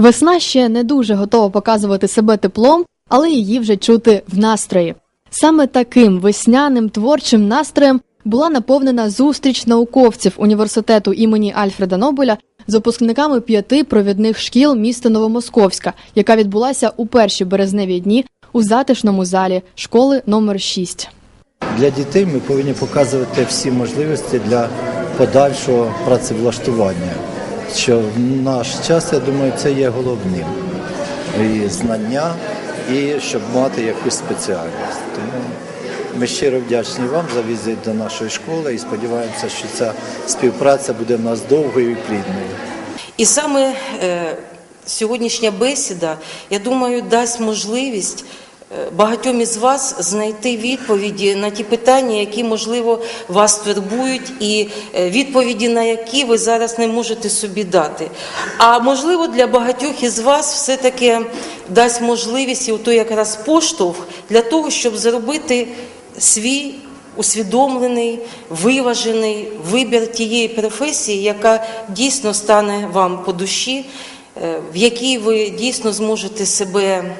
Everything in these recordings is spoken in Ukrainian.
Весна ще не дуже готова показувати себе теплом, але її вже чути в настрої. Саме таким весняним творчим настроєм була наповнена зустріч науковців університету імені Альфреда Нобеля з випускниками п'яти провідних шкіл міста Новомосковська, яка відбулася у перші березневі дні у затишному залі школи номер 6. Для дітей ми повинні показувати всі можливості для подальшого працевлаштування. Що в наш час, я думаю, це є головним. І знання, і щоб мати якусь спеціальність. Тому ми щиро вдячні вам за візит до нашої школи і сподіваємося, що ця співпраця буде в нас довгою і плідною. І саме е, сьогоднішня бесіда, я думаю, дасть можливість багатьом із вас знайти відповіді на ті питання, які, можливо, вас турбують, і е, відповіді на які ви зараз не можете собі дати. А можливо, для багатьох із вас все-таки дасть можливість і ото якраз поштовх для того, щоб зробити свій усвідомлений, виважений вибір тієї професії, яка дійсно стане вам по душі, е, в якій ви дійсно зможете себе е,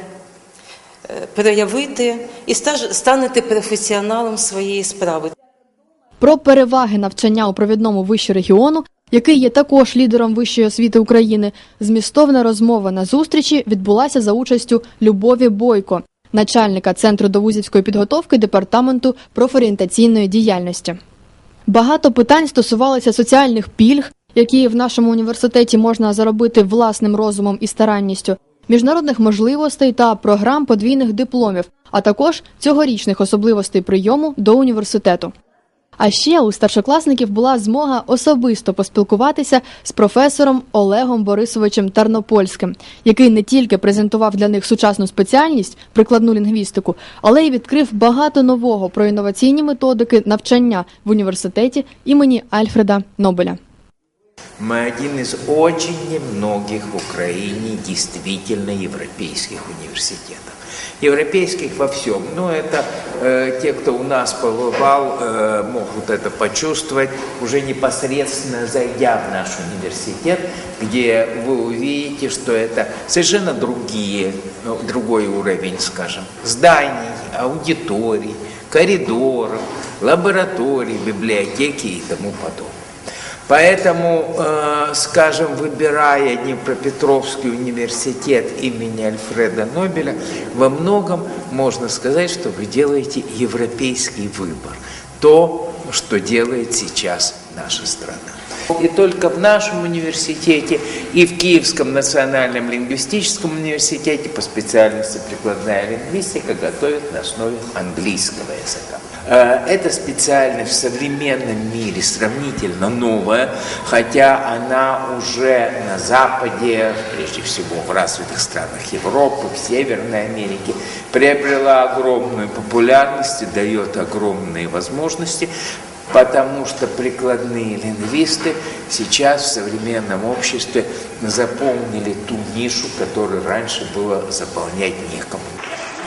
проявити і станете професіоналом своєї справи. Про переваги навчання у провідному виші регіону, який є також лідером вищої освіти України, змістовна розмова на зустрічі відбулася за участю Любові Бойко, начальника центру довузівської підготовки департаменту профорієнтаційної діяльності. Багато питань стосувалися соціальних пільг, які в нашому університеті можна заробити власним розумом і старанністю, міжнародних можливостей та програм подвійних дипломів, а також цьогорічних особливостей прийому до університету. А ще у старшокласників була змога особисто поспілкуватися з професором Олегом Борисовичем Тарнопольським, який не тільки презентував для них сучасну спеціальність, прикладну лінгвістику, але й відкрив багато нового про інноваційні методики навчання в університеті імені Альфреда Нобеля. Мы один из очень немногих в Украине действительно европейских университетов. Европейских во всем. Но это э, те, кто у нас побывал, э, могут это почувствовать, уже непосредственно зайдя в наш университет, где вы увидите, что это совершенно другие, ну, другой уровень, скажем, зданий, аудиторий, коридоров, лабораторий, библиотеки и тому подобное. Поэтому, э, скажем, выбирая Днепропетровский университет имени Альфреда Нобеля, во многом можно сказать, что вы делаете европейский выбор. То, что делает сейчас наша страна. И только в нашем университете и в Киевском национальном лингвистическом университете по специальности прикладная лингвистика готовят на основе английского языка. Э, Эта специальность в современном мире сравнительно новая, хотя она уже на Западе, прежде всего в развитых странах Европы, в Северной Америке, приобрела огромную популярность и дает огромные возможности, потому что прикладные лингвисты сейчас в современном обществе заполнили ту нишу, которую раньше было заполнять некому.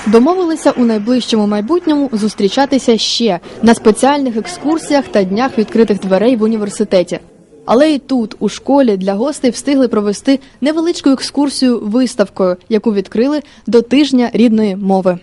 Домовилися у найближчому майбутньому зустрічатися ще на спеціальних екскурсіях та днях відкритих дверей в університеті. Але і тут, у школі, для гостей встигли провести невеличку екскурсію виставкою, яку відкрили до тижня рідної мови.